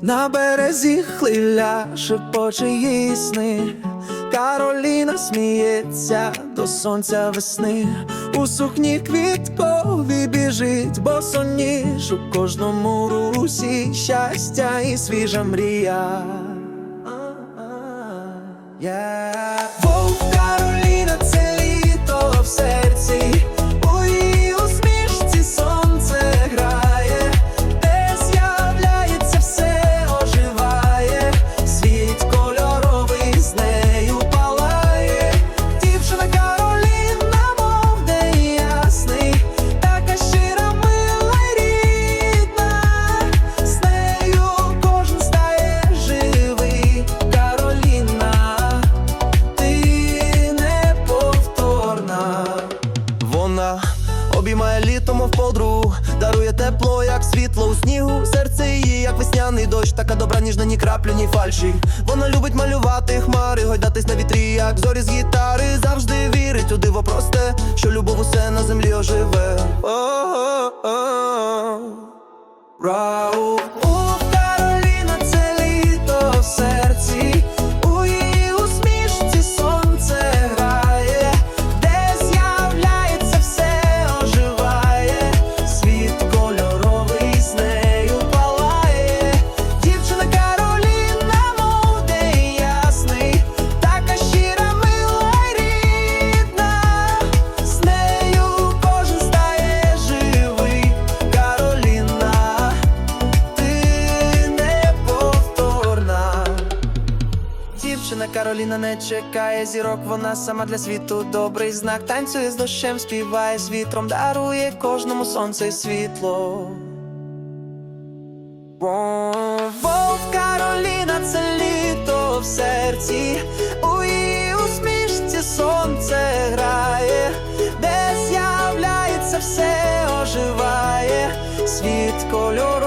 На березі хлиля шепоче її сни Кароліна сміється до сонця весни, у сукні квіткові біжить, босоніж у кожному русі щастя і свіжа мрія. Yeah. Вона обіймає літо, мов подруг, дарує тепло, як світло у снігу. Серце її, як весняний дощ, така добра, ніжна, ні краплі, ні фальші. Вона любить малювати хмари, гойдатись на вітрі, як зорі з гітари. Завжди вірить у диво просте, що любов усе на землі оживе. Рау. Дівчина Кароліна не чекає зірок, вона сама для світу добрий знак. Танцює з дощем, співає з вітром, дарує кожному сонце і світло. О, Вовк Кароліна, це літо в серці, у її усмішці сонце грає, де з'являється все оживає, світ кольору.